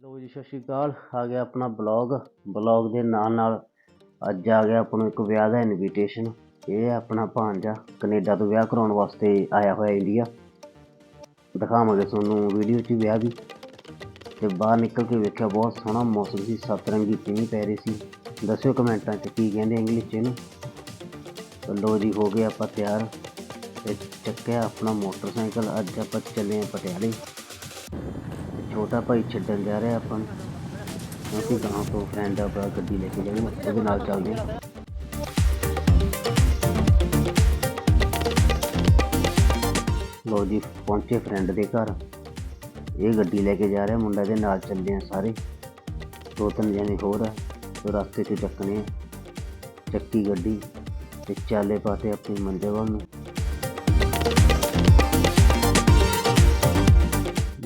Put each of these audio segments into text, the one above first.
ਲੋ ਜੀ, ਸਤਿ ਸ਼੍ਰੀ ਅਕਾਲ। ਆ ਗਿਆ ਆਪਣਾ ਬਲੌਗ ਬਲੌਗ ਦੇ ਨਾਲ ਨਾਲ ਅੱਜ ਆ ਗਿਆ ਆਪਾਂ ਨੂੰ ਇੱਕ ਵਿਆਹ ਦਾ ਇਨਵੀਟੇਸ਼ਨ ਇਹ ਹੈ ਆਪਣਾ ਭਾਂਜਾ ਕੈਨੇਡਾ ਤੋਂ ਵਿਆਹ ਕਰਾਉਣ ਵਾਸਤੇ ਆਇਆ ਹੋਇਆ ਇੰਡੀਆ ਦਿਖਾਵਾਂਗੇ ਤੁਹਾਨੂੰ ਵੀਡੀਓ 'ਚ ਵਿਆਹ ਵੀ ਤੇ ਬਾਹਰ ਨਿਕਲ ਕੇ ਵੇਖਿਆ, ਬਹੁਤ ਸੋਹਣਾ ਮੌਸਮ ਸੀ, ਸਤਰੰਗੀ ਮੀਂਹ ਪੈ ਰਹੀ ਸੀ। ਦੱਸਿਓ ਕਮੈਂਟਾਂ 'ਚ ਕੀ ਕਹਿੰਦੇ ਇੰਗਲਿਸ਼ 'ਚ ਇਹਨੂੰ। ਲੋ ਜੀ, ਹੋ ਗਏ ਆਪਾਂ ਤਿਆਰ। ਤੇ ਚੱਕਿਆ ਆਪਣਾ ਮੋਟਰਸਾਈਕਲ, ਅੱਜ ਆਪਾਂ ਚੱਲੇ ਹਾਂ ਪਟਿਆਲੇ। ਛੋਟਾ ਭਾਈ ਛੱਡਣ ਜਾ ਰਿਹਾ ਆਪਾਂ ਨੂੰ। ਕਿਉਂਕਿ ਗਾਂ ਤੋਂ ਫਰੈਂਡ ਆਪਣਾ ਗੱਡੀ ਲੈ ਕੇ ਜਾਊਗਾ ਉਹਦੇ ਨਾਲ ਚੱਲਦੇ ਹਾਂ ਲੋ ਜੀ, ਪਹੁੰਚੇ ਫਰੈਂਡ ਦੇ ਘਰ। ਇਹ ਗੱਡੀ ਲੈ ਕੇ ਜਾ ਰਿਹਾ, ਮੁੰਡਾ ਦੇ ਨਾਲ ਚੱਲੇ ਆ ਸਾਰੇ। ਦੋ ਤਿੰਨ ਜਣੇ ਹੋਰ ਆ ਉਹ ਰਸਤੇ 'ਚ ਚੱਕਣੇ ਆ। ਚੱਕੀ ਗੱਡੀ ਤੇ ਚਾਲੇ ਪਾਤੇ ਆਪਣੀ ਮੰਜ਼ਿਲ ਵੱਲ ਨੂੰ।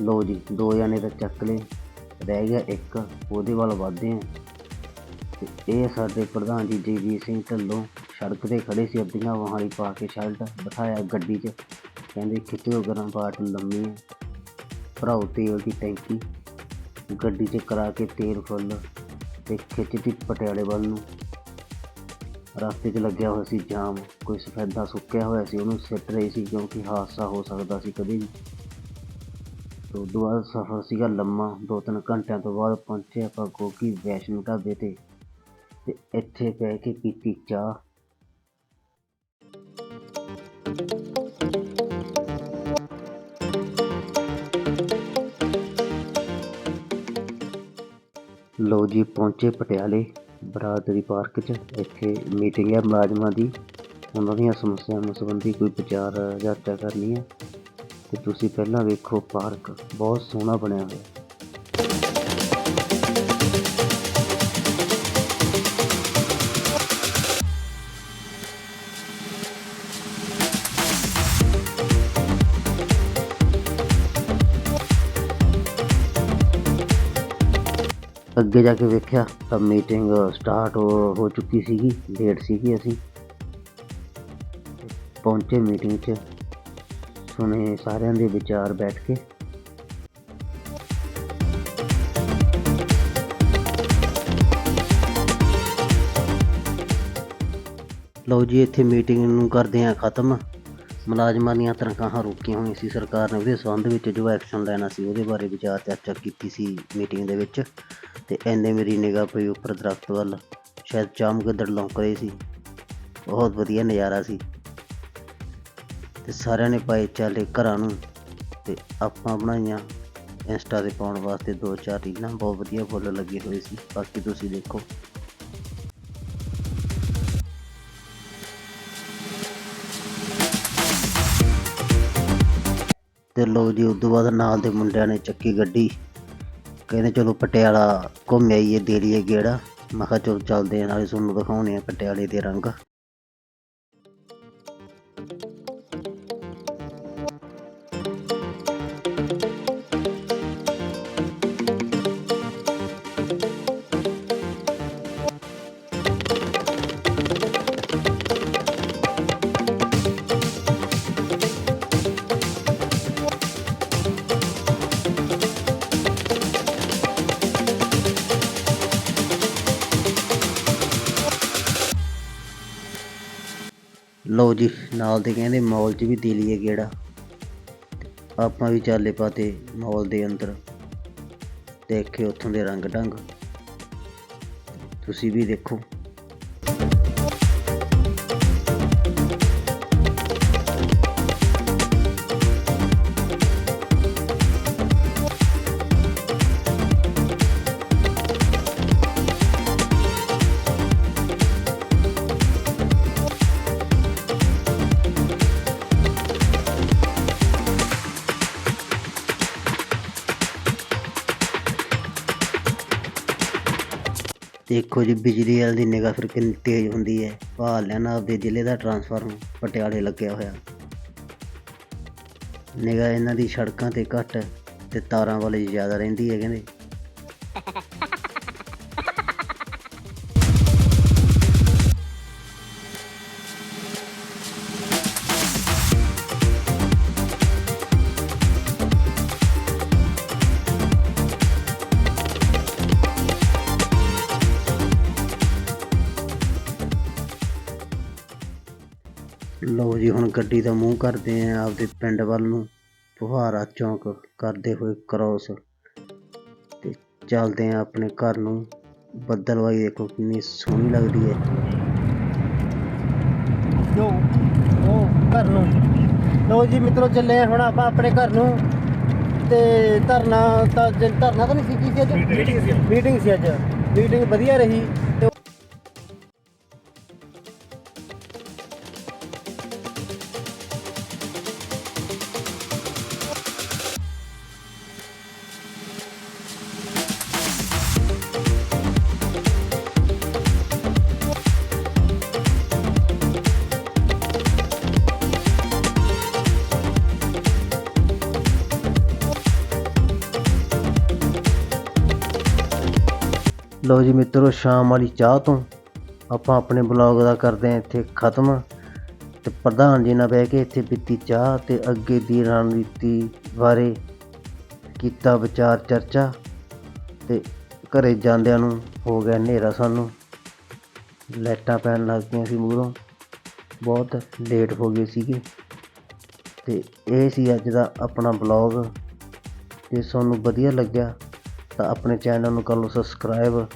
ਲਓ ਜੀ, ਦੋ ਜਣੇ ਤਾਂ ਚੱਕ ਲਏ, ਰਹਿ ਗਿਆ ਇੱਕ, ਉਹਦੇ ਵੱਲ ਵਧਦੇ ਹਾਂ। ਤੇ ਇਹ ਸਾਡੇ ਪ੍ਰਧਾਨ ਜੀ ਜਗਜੀਤ ਸਿੰਘ ਢੱਲੋਂ ਸੜਕ ਤੇ ਖੜੇ ਸੀ, ਅੱਧੀਆਂ ਵਾਹਾਂ ਪਾ ਕੇ ਸ਼ਰਟ ਬਿਠਾਇਆ ਗੱਡੀ 'ਚ। ਕਹਿੰਦੇ ਖਿੱਚੋ ਗਰਮ ਪਾਟ, ਲੰਮੀ ਹੈ। ਭਰਾਓ ਤੇਲ ਦੀ ਟੈਂਕੀ। ਗੱਡੀ 'ਚ ਕਰਾ ਕੇ ਤੇਲ ਫੁੱਲ ਤੇ ਖਿੱਚਦੀ ਪਟਿਆਲੇ ਵੱਲ ਨੂੰ। ਰਸਤੇ 'ਚ ਲੱਗਿਆ ਹੋਇਆ ਸੀ ਜਾਮ, ਕੋਈ ਸਫੈਦਾ ਸੁੱਕਿਆ ਹੋਇਆ ਸੀ, ਉਹਨੂੰ ਸਿੱਟ ਰਹੀ ਸੀ ਕਿਉਂਕਿ ਹਾਦਸਾ ਹੋ ਸਕਦਾ ਸੀ ਕਦੇ ਵੀ। ਤੋਂ ਉਦੋਂ ਬਾਅਦ ਸਫ਼ਰ ਸੀਗਾ ਲੰਮਾ। ਦੋ ਤਿੰਨ ਘੰਟਿਆਂ ਤੋਂ ਬਾਅਦ ਪਹੁੰਚੇ ਆਪਾਂ ਗੋਗੀ ਵੈਸ਼ਨੋ ਢਾਬੇ ਤੇ ਤੇ ਇੱਥੇ ਬਹਿ ਕੇ ਪੀਤੀ ਚਾਹ। ਲੋ ਜੀ, ਪਹੁੰਚੇ ਪਟਿਆਲੇ ਬਰਾਦਰੀ ਪਾਰਕ 'ਚ। ਇੱਥੇ ਮੀਟਿੰਗ ਹੈ ਮੁਲਾਜ਼ਮਾਂ ਦੀ। ਉਹਨਾਂ ਦੀਆਂ ਸਮੱਸਿਆਵਾਂ ਸੰਬੰਧੀ ਕੋਈ ਵਿਚਾਰ ਚਰਚਾ ਕਰਨੀ ਹੈ। ਤੇ ਤੁਸੀਂ ਪਹਿਲਾਂ ਵੇਖੋ ਪਾਰਕ ਬਹੁਤ ਸੋਹਣਾ ਬਣਿਆ ਹੋਇਆ ਅੱਗੇ ਜਾ ਕੇ ਵੇਖਿਆ ਤਾਂ ਮੀਟਿੰਗ ਸਟਾਰਟ ਹੋ ਹੋ ਚੁੱਕੀ ਸੀਗੀ, ਲੇਟ ਸੀਗੀ ਅਸੀਂ। ਪਹੁੰਚੇ ਮੀਟਿੰਗ 'ਚ। ਸੁਣੇ ਸਾਰਿਆਂ ਦੇ ਵਿਚਾਰ ਬੈਠ ਕੇ। ਲਓ ਜੀ, ਇੱਥੇ ਮੀਟਿੰਗ ਨੂੰ ਕਰਦੇ ਹਾਂ ਖਤਮ। ਮੁਲਾਜ਼ਮਾਂ ਦੀਆਂ ਤਨਖਾਹਾਂ ਰੋਕੀਆਂ ਹੋਈਆਂ ਸੀ। ਸਰਕਾਰ ਨੇ ਉਹਦੇ ਸੰਬੰਧ ਵਿੱਚ ਜੋ ਐਕਸ਼ਨ ਲੈਣਾ ਸੀ, ਉਹਦੇ ਬਾਰੇ ਵਿਚਾਰ ਚਰਚਾ ਕੀਤੀ ਸੀ ਮੀਟਿੰਗ ਦੇ ਵਿੱਚ। ਤੇ ਐਨੇ ਮੇਰੀ ਨਿਗਾਹ ਪਈ ਉੱਪਰ ਦਰਖਤ ਵੱਲ। ਸ਼ਾਇਦ ਚਮਗੱਦੜ ਲੌਂਕ ਰਹੇ ਸੀ। ਬਹੁਤ ਵਧੀਆ ਨਜ਼ਾਰਾ ਸੀ। ਤੇ ਸਾਰਿਆਂ ਨੇ ਪਾਏ ਚਾਲੇ ਘਰਾਂ ਨੂੰ ਤੇ ਆਪਾਂ ਬਣਾਈਆਂ ਇੰਸਟਾ ਤੇ ਪਾਉਣ ਵਾਸਤੇ ਦੋ ਚਾਰ ਰੀਲਾਂ, ਬਹੁਤ ਵਧੀਆ ਫੁੱਲ ਲੱਗੇ ਹੋਏ ਸੀ, ਬਾਕੀ ਤੁਸੀਂ ਦੇਖੋ। ਤੇ ਲੋ ਜੀ ਉਦੋਂ ਬਾਅਦ ਨਾਲ ਦੇ ਮੁੰਡਿਆਂ ਨੇ ਚੱਕੀ ਗੱਡੀ। ਕਹਿੰਦੇ ਚਲੋ ਪਟਿਆਲਾ ਘੁੰਮ ਆਈਏ ਦੇ ਲਈਏ ਗੇੜਾ। ਮੈਂ ਕਿਹਾ ਚਲੋ ਚੱਲਦੇ ਆ ਨਾਲੇ ਤੁਹਾਨੂੰ ਦਿਖਾਉਣੇ ਆ ਪਟਿਆਲੇ ਦੇ ਰੰਗ। ਲਓ ਜੀ, ਨਾਲ ਦੇ ਕਹਿੰਦੇ ਮਾਲ 'ਚ ਵੀ ਦੇ ਲਈਏ ਗੇੜਾ ਆਪਾਂ ਵੀ ਚਾਲੇ ਪਾਤੇ ਮਾਲ ਦੇ ਅੰਦਰ। ਦੇਖੇ ਉੱਥੋਂ ਦੇ ਰੰਗ ਢੰਗ ਤੁਸੀਂ ਵੀ ਦੇਖੋ। ਦੇਖੋ ਜੀ ਬਿਜਲੀ ਵਾਲ ਦੀ ਨਿਗਾਹ ਫਿਰ ਕਿੰਨੀ ਤੇਜ਼ ਹੁੰਦੀ ਹੈ। ਭਾਲ ਲੈਣਾ ਆਪਦੇ ਜ਼ਿਲ੍ਹੇ ਦਾ ਟਰਾਂਸਫਾਰਮ ਪਟਿਆਲੇ ਲੱਗਿਆ ਹੋਇਆ। ਨਿਗਾਹ ਇਹਨਾਂ ਦੀ ਸੜਕਾਂ ਤੇ ਘੱਟ ਤੇ ਤਾਰਾਂ ਵਾਲੇ ਜ਼ਿਆਦਾ ਰਹਿੰਦੀ ਹੈ, ਕਹਿੰਦੇ। ਲਓ ਜੀ ਹੁਣ ਗੱਡੀ ਦਾ ਮੂੰਹ ਕਰਦੇ ਆਂ ਆਪਦੇ ਪਿੰਡ ਵੱਲ ਨੂੰ। ਫੁਹਾਰਾ ਚੌਂਕ ਕਰਦੇ ਹੋਏ ਕ੍ਰੋਸ ਤੇ ਚੱਲਦੇ ਆਂ ਆਪਣੇ ਘਰ ਨੂੰ। ਬੱਦਲਵਾਈ ਦੇਖੋ ਕਿੰਨੀ ਸੋਹਣੀ ਲੱਗਦੀ ਹੈ ਜੋ ਉਹ ਘਰ ਨੂੰ। ਲੋ ਜੀ ਮਿੱਤਰੋ ਚੱਲੇ ਆ ਹੁਣ ਆਪਾਂ ਆਪਣੇ ਘਰ ਨੂੰ। ਤੇ ਧਰਨਾ ਤਾਂ ਧਰਨਾ ਤਾਂ ਨਹੀਂ ਸੀ ਕੀ ਸੀ ਅੱਜ? ਮੀਟਿੰਗ ਸੀ ਮੀਟਿੰਗ ਸੀ ਅੱਜ। ਮੀਟਿੰਗ ਵਧੀਆ ਰਹੀ। ਲਓ ਜੀ ਮਿੱਤਰੋ, ਸ਼ਾਮ ਵਾਲੀ ਚਾਹ ਤੋਂ ਆਪਾਂ ਆਪਣੇ ਬਲੌਗ ਦਾ ਕਰਦੇ ਹਾਂ ਇੱਥੇ ਖਤਮ। ਤੇ ਪ੍ਰਧਾਨ ਜੀ ਨਾਲ ਬਹਿ ਕੇ ਇੱਥੇ ਪੀਤੀ ਚਾਹ ਤੇ ਅੱਗੇ ਦੀ ਰਣਨੀਤੀ ਬਾਰੇ ਕੀਤਾ ਵਿਚਾਰ ਚਰਚਾ। ਤੇ ਘਰੇ ਜਾਂਦਿਆਂ ਨੂੰ ਹੋ ਗਿਆ ਹਨੇਰਾ ਸਾਨੂੰ। ਲਾਈਟਾਂ ਪੈਣ ਲੱਗ ਗਈਆਂ ਸੀ ਮੂਹਰੋਂ। ਬਹੁਤ ਲੇਟ ਹੋ ਗਏ ਸੀਗੇ। ਤੇ ਇਹ ਸੀ ਅੱਜ ਦਾ ਆਪਣਾ ਬਲੌਗ ਜੇ ਤੁਹਾਨੂੰ ਵਧੀਆ ਲੱਗਿਆ ਤਾਂ ਆਪਣੇ ਚੈਨਲ ਨੂੰ ਕਰ ਲਓ ਸਬਸਕ੍ਰਾਈਬ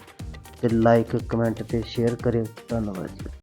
ਤੇ ਲਾਈਕ ਕਮੈਂਟ ਤੇ ਸ਼ੇਅਰ ਕਰਿਓ। ਧੰਨਵਾਦ ਜੀ।